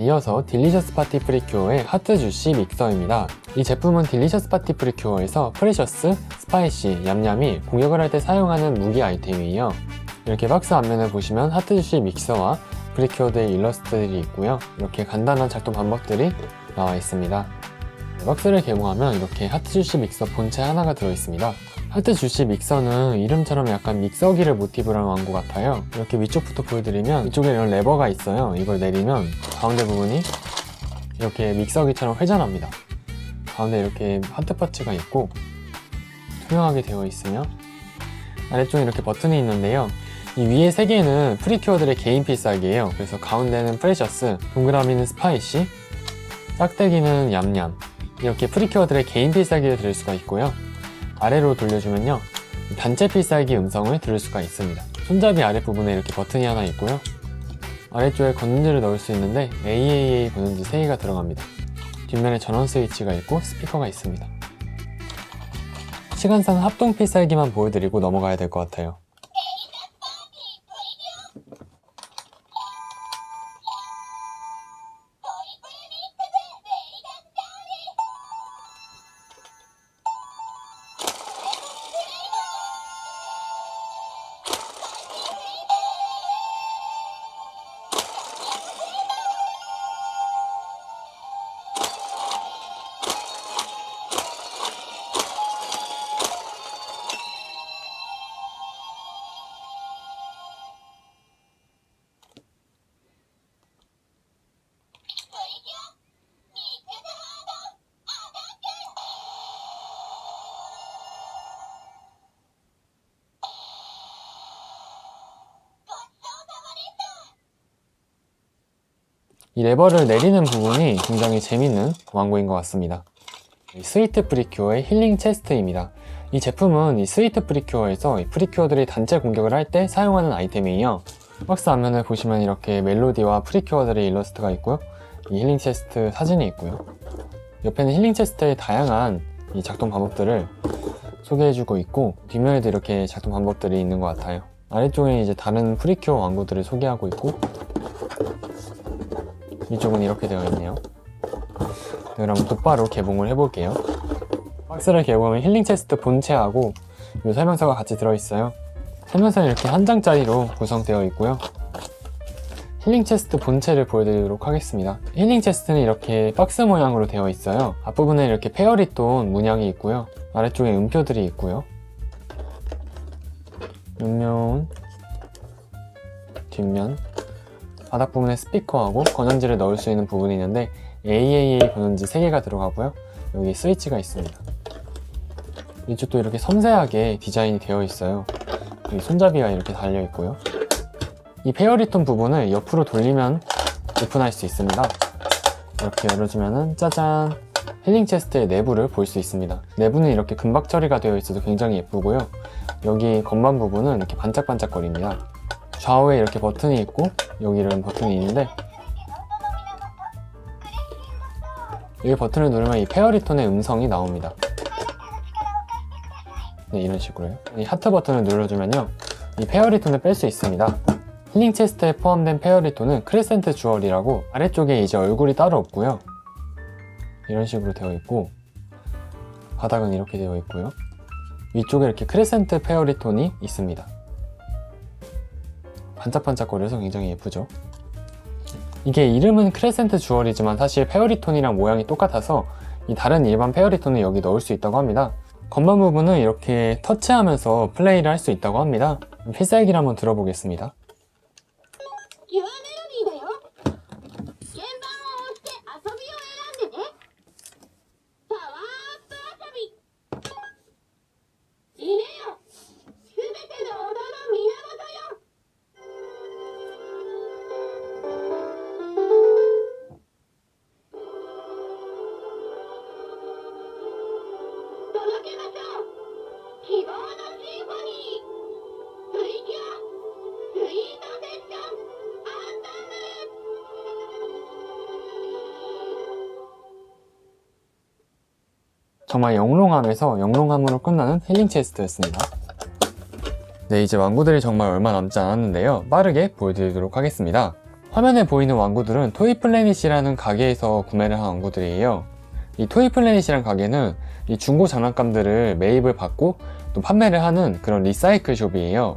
이어서 딜리셔스 파티 프리큐어의 하트 주시 믹서입니다. 이 제품은 딜리셔스 파티 프리큐어에서 프레셔스, 스파이시, 얌얌이 공격을 할 때 사용하는 무기 아이템이에요. 이렇게 박스 앞면을 보시면 하트 주시 믹서와 프리큐어드의 일러스트들이 있고요. 이렇게 간단한 작동 방법들이 나와 있습니다. 박스를 개봉하면 이렇게 하트 주시 믹서 본체 하나가 들어있습니다. 하트 주시 믹서는 이름처럼 약간 믹서기를 모티브로 한 왕구 같아요. 이렇게 위쪽부터 보여드리면 이쪽에 이런 레버가 있어요. 이걸 내리면 가운데 부분이 이렇게 믹서기처럼 회전합니다. 가운데 이렇게 하트 파츠가 있고 투명하게 되어 있으며 아래쪽에 이렇게 버튼이 있는데요. 이 위에 세 개는 프리큐어들의 개인 필살기예요. 그래서 가운데는 프레셔스, 동그라미는 스파이시, 짝대기는 얌얌. 이렇게 프리큐어들의 개인 필살기를 들을 수가 있고요. 아래로 돌려주면요. 단체 필살기 음성을 들을 수가 있습니다. 손잡이 아랫부분에 이렇게 버튼이 하나 있고요. 아래쪽에 건전지를 넣을 수 있는데 AAA 건전지 3개가 들어갑니다. 뒷면에 전원 스위치가 있고 스피커가 있습니다. 시간상 합동 필살기만 보여드리고 넘어가야 될 것 같아요. 이 레버를 내리는 부분이 굉장히 재밌는 왕구인 것 같습니다. 이 스위트 프리큐어의 힐링 체스트입니다. 이 제품은 이 스위트 프리큐어에서 이 프리큐어들이 단체 공격을 할 때 사용하는 아이템이에요. 박스 앞면을 보시면 이렇게 멜로디와 프리큐어들의 일러스트가 있고요. 이 힐링 체스트 사진이 있고요. 옆에는 힐링 체스트의 다양한 이 작동 방법들을 소개해주고 있고 뒷면에도 이렇게 작동 방법들이 있는 것 같아요. 아래쪽에 이제 다른 프리큐어 왕구들을 소개하고 있고 이쪽은 이렇게 되어 있네요. 네, 그럼 곧바로 개봉을 해볼게요. 박스를 개봉하면 힐링 체스트 본체하고 이 설명서가 같이 들어있어요. 설명서는 이렇게 한 장짜리로 구성되어 있고요. 힐링 체스트 본체를 보여드리도록 하겠습니다. 힐링 체스트는 이렇게 박스 모양으로 되어 있어요. 앞부분에 이렇게 페어리톤 문양이 있고요. 아래쪽에 음표들이 있고요. 옆면, 뒷면, 바닥 부분에 스피커하고 건전지를 넣을 수 있는 부분이 있는데 AAA 건전지 3개가 들어가고요. 여기 스위치가 있습니다. 이쪽도 이렇게 섬세하게 디자인이 되어 있어요. 여기 손잡이가 이렇게 달려 있고요. 이 페어리톤 부분을 옆으로 돌리면 오픈할 수 있습니다. 이렇게 열어주면은 짜잔! 힐링 체스트의 내부를 볼 수 있습니다. 내부는 이렇게 금박 처리가 되어 있어서 굉장히 예쁘고요. 여기 건반 부분은 이렇게 반짝반짝 거립니다. 좌우에 이렇게 버튼이 있고 여기 이런 버튼이 있는데 여기 버튼을 누르면 이 페어리톤의 음성이 나옵니다. 네, 이런 식으로요. 이 하트 버튼을 눌러주면요. 이 페어리톤을 뺄 수 있습니다. 힐링 체스트에 포함된 페어리톤은 크레센트 주얼이라고 아래쪽에 이제 얼굴이 따로 없고요. 이런 식으로 되어 있고 바닥은 이렇게 되어 있고요. 위쪽에 이렇게 크레센트 페어리톤이 있습니다. 반짝반짝거려서 굉장히 예쁘죠. 이게 이름은 크레센트 주얼이지만 사실 페어리톤이랑 모양이 똑같아서 이 다른 일반 페어리톤을 여기 넣을 수 있다고 합니다. 건반 부분은 이렇게 터치하면서 플레이를 할 수 있다고 합니다. 필살기를 한번 들어보겠습니다. 정말 영롱함에서 영롱함으로 끝나는 힐링 체스트였습니다. 네, 이제 왕구들이 정말 얼마 남지 않았는데요. 빠르게 보여드리도록 하겠습니다. 화면에 보이는 왕구들은 토이플래닛이라는 가게에서 구매를 한 왕구들이에요. 이 토이플래닛이라는 가게는 이 중고 장난감들을 매입을 받고 또 판매를 하는 그런 리사이클 숍이에요.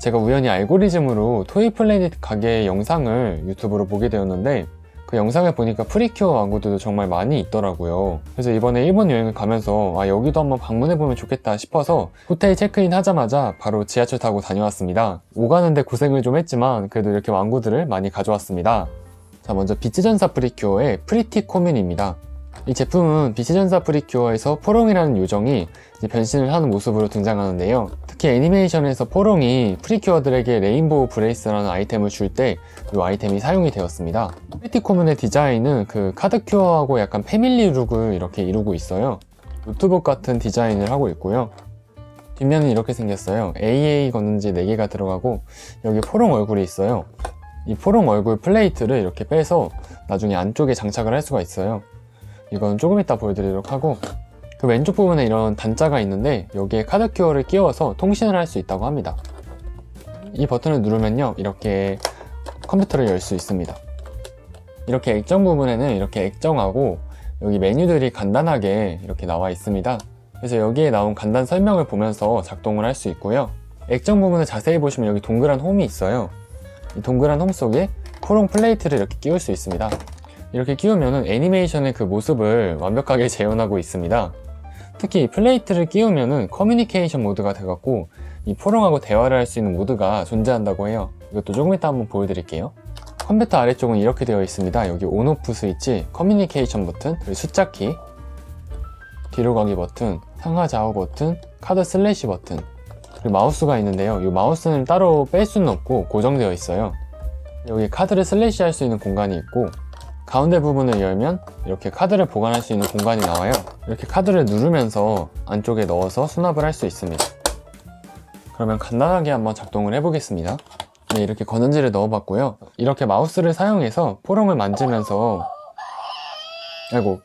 제가 우연히 알고리즘으로 토이플래닛 가게 영상을 유튜브로 보게 되었는데 그 영상을 보니까 프리큐어 왕구들도 정말 많이 있더라고요. 그래서 이번에 일본 여행을 가면서 아 여기도 한번 방문해보면 좋겠다 싶어서 호텔 체크인 하자마자 바로 지하철 타고 다녀왔습니다. 오가는데 고생을 좀 했지만 그래도 이렇게 왕구들을 많이 가져왔습니다. 자 먼저 비치전사 프리큐어의 프리티 코민입니다. 이 제품은 비치전사 프리큐어에서 포롱이라는 요정이 변신을 하는 모습으로 등장하는데요. 특히 애니메이션에서 포롱이 프리큐어들에게 레인보우 브레이스라는 아이템을 줄 때 이 아이템이 사용이 되었습니다. 프리티코문의 디자인은 그 카드큐어하고 약간 패밀리 룩을 이렇게 이루고 있어요. 노트북 같은 디자인을 하고 있고요. 뒷면은 이렇게 생겼어요. AA 건는지 4개가 들어가고 여기 포롱 얼굴이 있어요. 이 포롱 얼굴 플레이트를 이렇게 빼서 나중에 안쪽에 장착을 할 수가 있어요. 이건 조금 이따 보여드리도록 하고 그 왼쪽 부분에 이런 단자가 있는데 여기에 카드 큐어를 끼워서 통신을 할 수 있다고 합니다. 이 버튼을 누르면요 이렇게 컴퓨터를 열 수 있습니다. 이렇게 액정 부분에는 이렇게 액정하고 여기 메뉴들이 간단하게 이렇게 나와 있습니다. 그래서 여기에 나온 간단 설명을 보면서 작동을 할 수 있고요. 액정 부분을 자세히 보시면 여기 동그란 홈이 있어요. 이 동그란 홈 속에 포롱 플레이트를 이렇게 끼울 수 있습니다. 이렇게 끼우면 애니메이션의 그 모습을 완벽하게 재현하고 있습니다. 특히 이 플레이트를 끼우면 커뮤니케이션 모드가 돼갖고 이 포롱하고 대화를 할 수 있는 모드가 존재한다고 해요. 이것도 조금 이따 한번 보여드릴게요. 컴퓨터 아래쪽은 이렇게 되어 있습니다. 여기 온오프 스위치, 커뮤니케이션 버튼, 숫자 키, 뒤로 가기 버튼, 상하 좌우 버튼, 카드 슬래시 버튼, 그리고 마우스가 있는데요. 이 마우스는 따로 뺄 수는 없고 고정되어 있어요. 여기 카드를 슬래시 할 수 있는 공간이 있고 가운데 부분을 열면 이렇게 카드를 보관할 수 있는 공간이 나와요. 이렇게 카드를 누르면서 안쪽에 넣어서 수납을 할 수 있습니다. 그러면 간단하게 한번 작동을 해보겠습니다. 네, 이렇게 건전지를 넣어봤고요. 이렇게 마우스를 사용해서 포롱을 만지면서 아이고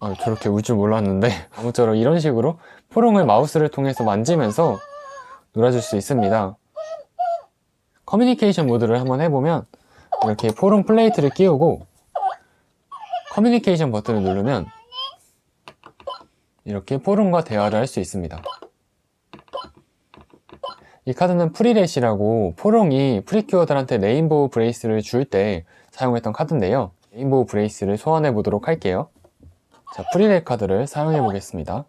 아, 저렇게 울 줄 몰랐는데 아무쪼록 이런 식으로 포롱을 마우스를 통해서 만지면서 놀아줄 수 있습니다. 커뮤니케이션 모드를 한번 해보면 이렇게 포럼 플레이트를 끼우고 커뮤니케이션 버튼을 누르면 이렇게 포럼과 대화를 할 수 있습니다. 이 카드는 프리렛이라고 포롱이 프리큐어들한테 레인보우 브레이스를 줄 때 사용했던 카드인데요. 레인보우 브레이스를 소환해 보도록 할게요. 자, 프리렛 카드를 사용해 보겠습니다.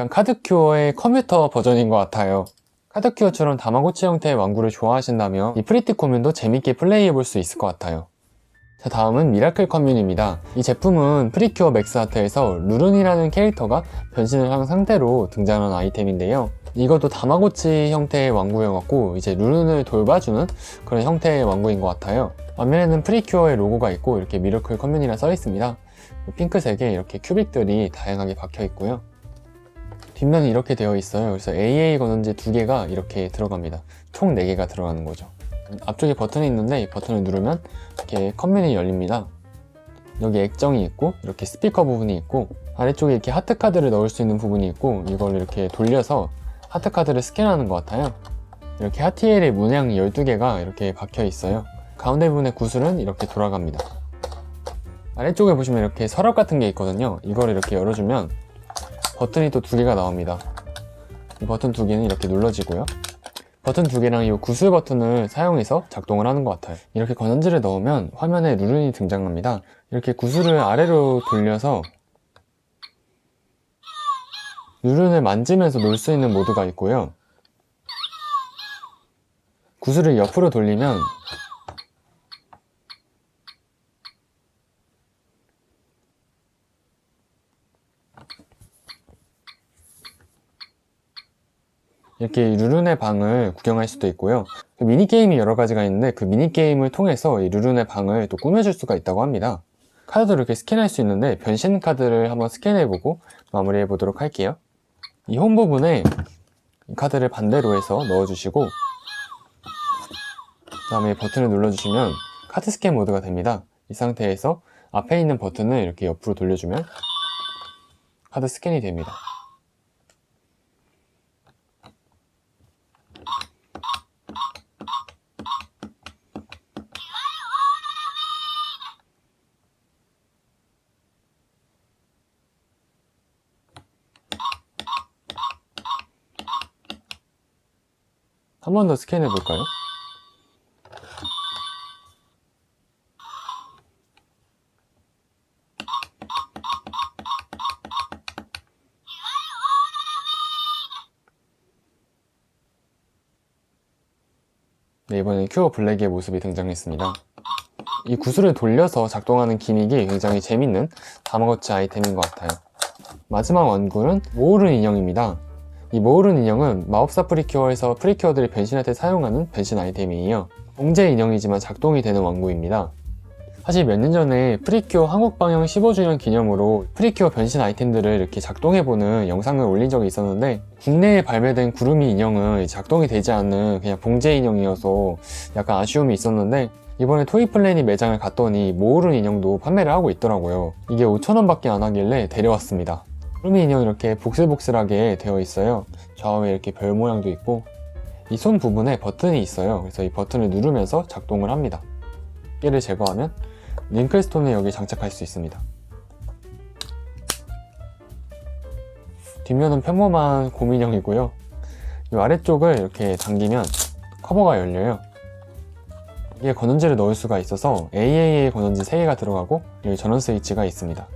약간 카드큐어의 컴퓨터 버전인 것 같아요. 카드큐어처럼 다마고치 형태의 왕구를 좋아하신다면 이 프리티 코뮌도 재밌게 플레이해 볼 수 있을 것 같아요. 자 다음은 미라클 커뮤입니다. 이 제품은 프리큐어 맥스 아트에서 루룬이라는 캐릭터가 변신을 한 상태로 등장하는 아이템인데요. 이것도 다마고치 형태의 왕구여갖고 이제 루룬을 돌봐주는 그런 형태의 왕구인 것 같아요. 앞면에는 프리큐어의 로고가 있고 이렇게 미라클 커뮤니라 써 있습니다. 핑크색에 이렇게 큐빅들이 다양하게 박혀 있고요. 뒷면은 이렇게 되어 있어요. 그래서 AA 건전지 두 개가 이렇게 들어갑니다. 총 4개가 들어가는 거죠. 앞쪽에 버튼이 있는데 이 버튼을 누르면 이렇게 컴퓨이 열립니다. 여기 액정이 있고 이렇게 스피커 부분이 있고 아래쪽에 이렇게 하트 카드를 넣을 수 있는 부분이 있고 이걸 이렇게 돌려서 하트 카드를 스캔하는 것 같아요. 이렇게 하티엘의 문양이 12개가 이렇게 박혀 있어요. 가운데 부분의 구슬은 이렇게 돌아갑니다. 아래쪽에 보시면 이렇게 서랍 같은 게 있거든요. 이걸 이렇게 열어주면 버튼이 또 두 개가 나옵니다. 이 버튼 두 개는 이렇게 눌러지고요. 버튼 두 개랑 이 구슬 버튼을 사용해서 작동을 하는 것 같아요. 이렇게 건전지를 넣으면 화면에 루룬이 등장합니다. 이렇게 구슬을 아래로 돌려서 루룬을 만지면서 놀 수 있는 모드가 있고요. 구슬을 옆으로 돌리면 이렇게 루룬의 방을 구경할 수도 있고요. 그 미니게임이 여러 가지가 있는데 그 미니게임을 통해서 이 루룬의 방을 또 꾸며줄 수가 있다고 합니다. 카드도 이렇게 스캔할 수 있는데 변신 카드를 한번 스캔해보고 마무리해 보도록 할게요. 이 홈 부분에 이 카드를 반대로 해서 넣어주시고 그 다음에 버튼을 눌러주시면 카드 스캔 모드가 됩니다. 이 상태에서 앞에 있는 버튼을 이렇게 옆으로 돌려주면 카드 스캔이 됩니다. 한 번 더 스캔해 볼까요? 네, 이번엔 큐어 블랙의 모습이 등장했습니다. 이 구슬을 돌려서 작동하는 기믹이 굉장히 재밌는 다마고치 아이템인 것 같아요. 마지막 원굴은 모으른 인형입니다. 이 모으른 인형은 마법사 프리큐어에서 프리큐어들이 변신할 때 사용하는 변신 아이템이에요. 봉제 인형이지만 작동이 되는 왕구입니다. 사실 몇 년 전에 프리큐어 한국 방영 15주년 기념으로 프리큐어 변신 아이템들을 이렇게 작동해보는 영상을 올린 적이 있었는데 국내에 발매된 구름이 인형은 작동이 되지 않는 그냥 봉제 인형이어서 약간 아쉬움이 있었는데 이번에 토이플래닛 매장을 갔더니 모으른 인형도 판매를 하고 있더라고요. 이게 5,000원밖에 안 하길래 데려왔습니다. 구름이 인형 이렇게 복슬복슬하게 되어 있어요. 좌우에 이렇게 별 모양도 있고 이 손 부분에 버튼이 있어요. 그래서 이 버튼을 누르면서 작동을 합니다. 끼를 제거하면 링클스톤을 여기 장착할 수 있습니다. 뒷면은 평범한 곰인형이고요. 이 아래쪽을 이렇게 당기면 커버가 열려요. 이게 건전지를 넣을 수가 있어서 AAA 건전지 3개가 들어가고 여기 전원 스위치가 있습니다.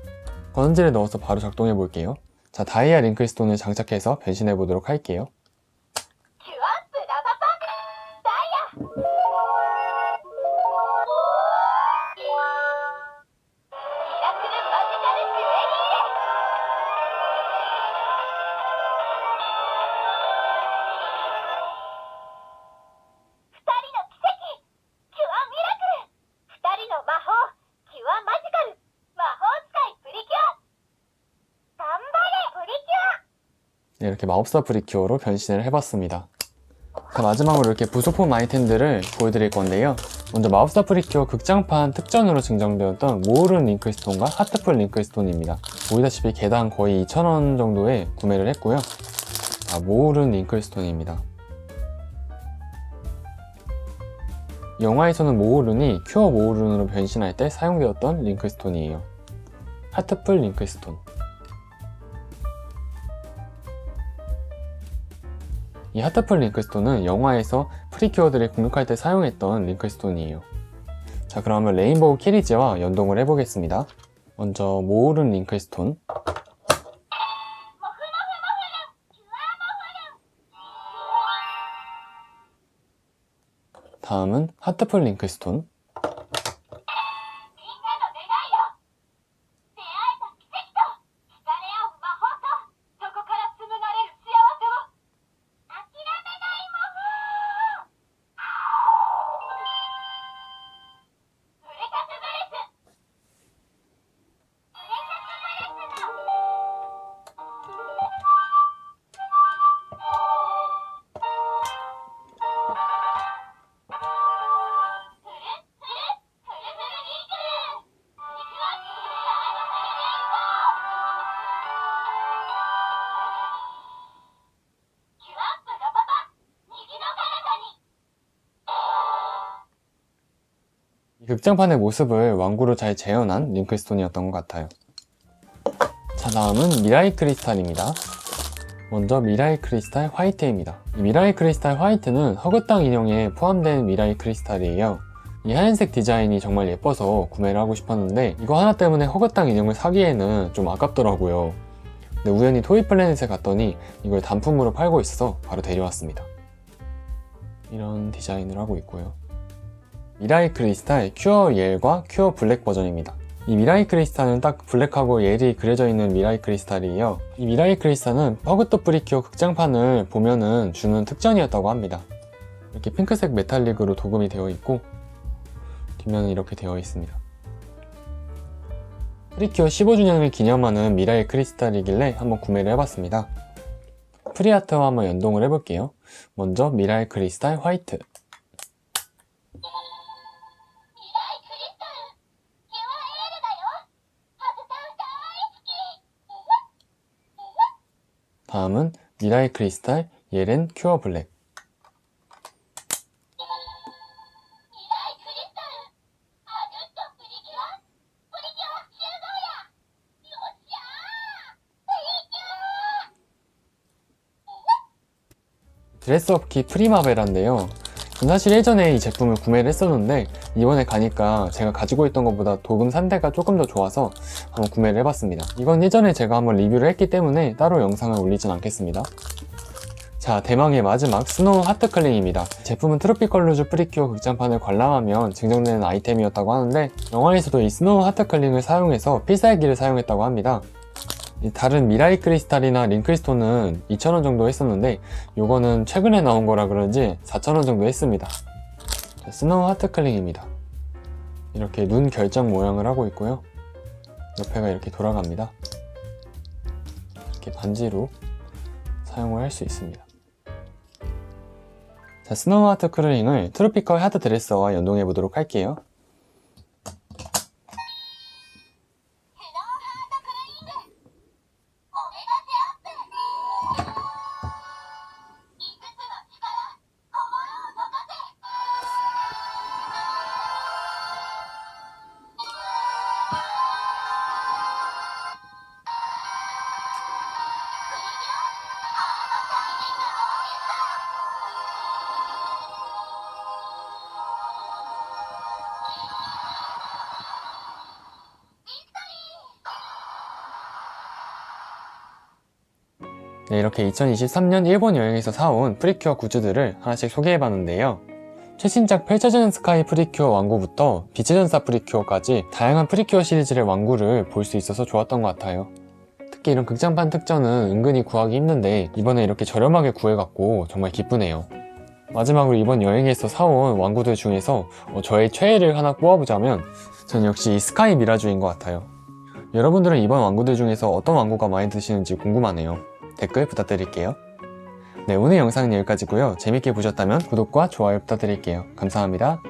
건전지를 넣어서 바로 작동해 볼게요. 자, 다이아 링클스톤을 장착해서 변신해 보도록 할게요. 이렇게 마법사 프리큐어로 변신을 해봤습니다. 자, 마지막으로 이렇게 부속품 아이템들을 보여드릴 건데요. 먼저 마법사 프리큐어 극장판 특전으로 증정되었던 모으른 링클스톤과 하트풀 링클스톤입니다. 보이다시피 개당 거의 2,000원 정도에 구매를 했고요. 아, 모으른 링클스톤입니다. 영화에서는 모으른이 큐어 모으른으로 변신할 때 사용되었던 링클스톤이에요. 하트풀 링클스톤. 이 하트풀 링크스톤은 영화에서 프리큐어들이 공격할 때 사용했던 링크스톤이에요. 자, 그러면 레인보우 키리즈와 연동을 해보겠습니다. 먼저 모으른 링크스톤, 다음은 하트풀 링크스톤, 극장판의 모습을 완구로 잘 재현한 링크스톤이었던 것 같아요. 자, 다음은 미라이 크리스탈입니다. 먼저 미라이 크리스탈 화이트입니다. 이 미라이 크리스탈 화이트는 허그땅 인형에 포함된 미라이 크리스탈이에요. 이 하얀색 디자인이 정말 예뻐서 구매를 하고 싶었는데 이거 하나 때문에 허그땅 인형을 사기에는 좀 아깝더라고요. 근데 우연히 토이플래닛에 갔더니 이걸 단품으로 팔고 있어서 바로 데려왔습니다. 이런 디자인을 하고 있고요. 미라이 크리스탈 큐어 옐과 큐어 블랙 버전입니다. 이 미라이 크리스탈은 딱 블랙하고 옐이 그려져 있는 미라이 크리스탈이에요. 이 미라이 크리스탈은 버그또 프리큐어 극장판을 보면은 주는 특전이었다고 합니다. 이렇게 핑크색 메탈릭으로 도금이 되어 있고 뒷면은 이렇게 되어 있습니다. 프리큐어 15주년을 기념하는 미라이 크리스탈이길래 한번 구매를 해봤습니다. 프리아트와 한번 연동을 해볼게요. 먼저 미라의 크리스탈 화이트. 다음은 미라이 크리스탈 예렌 큐어 블랙. 드레스업키 프리마베라인데요. 사실 예전에 이 제품을 구매를 했었는데 이번에 가니까 제가 가지고 있던 것보다 도금 산대가 조금 더 좋아서 한번 구매를 해봤습니다. 이건 예전에 제가 한번 리뷰를 했기 때문에 따로 영상을 올리진 않겠습니다. 자, 대망의 마지막 스노우 하트클링입니다. 제품은 트로피컬 루즈 프리큐어 극장판을 관람하면 증정되는 아이템이었다고 하는데 영화에서도 이 스노우 하트클링을 사용해서 필살기를 사용했다고 합니다. 이 다른 미라이 크리스탈이나 링크스톤은 2,000원 정도 했었는데 요거는 최근에 나온 거라 그런지 4,000원 정도 했습니다. 자, 스노우 하트클링입니다. 이렇게 눈 결정 모양을 하고 있고요. 옆에가 이렇게 돌아갑니다. 이렇게 반지로 사용을 할 수 있습니다. 자, 스노우 하트 클링을 트로피컬 하트 드레서와 연동해 보도록 할게요. 네, 이렇게 2023년 일본 여행에서 사온 프리큐어 굿즈들을 하나씩 소개해봤는데요. 최신작 펼쳐지는 스카이 프리큐어 완구부터 빛의 전사 프리큐어까지 다양한 프리큐어 시리즈의 완구를 볼 수 있어서 좋았던 것 같아요. 특히 이런 극장판 특전은 은근히 구하기 힘든데 이번에 이렇게 저렴하게 구해갖고 정말 기쁘네요. 마지막으로 이번 여행에서 사온 완구들 중에서 어, 저의 최애를 하나 꼽아보자면 전 역시 이 스카이 미라주인 것 같아요. 여러분들은 이번 완구들 중에서 어떤 완구가 마음에 드시는지 궁금하네요. 댓글 부탁드릴게요. 네, 오늘 영상은 여기까지고요. 재밌게 보셨다면 구독과 좋아요 부탁드릴게요. 감사합니다.